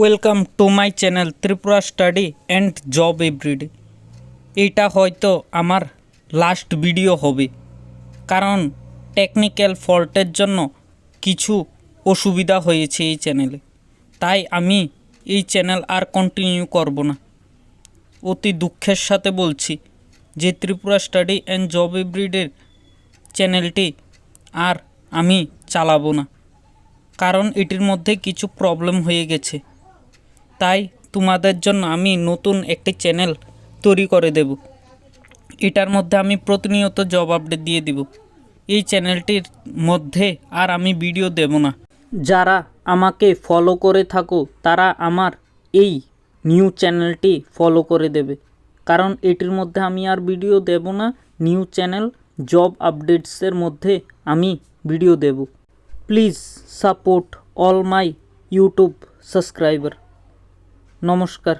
Welcome to my channel Tripura study and job everyday এটা হয়তো আমার লাস্ট ভিডিও হবে। কারণ টেকনিক্যাল ফল্টের জন্য কিছু অসুবিধা হয়েছে এই চ্যানেলে তাই আমি এই চ্যানেল আর কন্টিনিউ করব না। অতি দুঃখের সাথে বলছি যে ত্রিপুরা স্টাডি অ্যান্ড জব এভরিডের চ্যানেলটি আর আমি চালাবো না। কারণ এটির মধ্যে কিছু প্রবলেম হয়ে গেছে। তাই তোমাদের জন্য আমি নতুন একটি চ্যানেল তৈরি করে দেব। এটার মধ্যে আমি প্রতিনিয়ত জব আপডেট দিয়ে দিব। এই চ্যানেলটির মধ্যে আর আমি ভিডিও দেব না। যারা আমাকে ফলো করে থাকো, তারা আমার এই নিউ চ্যানেলটি ফলো করে দেবে। কারণ এটির মধ্যে আমি আর ভিডিও দেব না নিউ চ্যানেল জব আপডেটসের মধ্যে আমি video Dev. Please support all my YouTube subscriber নমস্কার।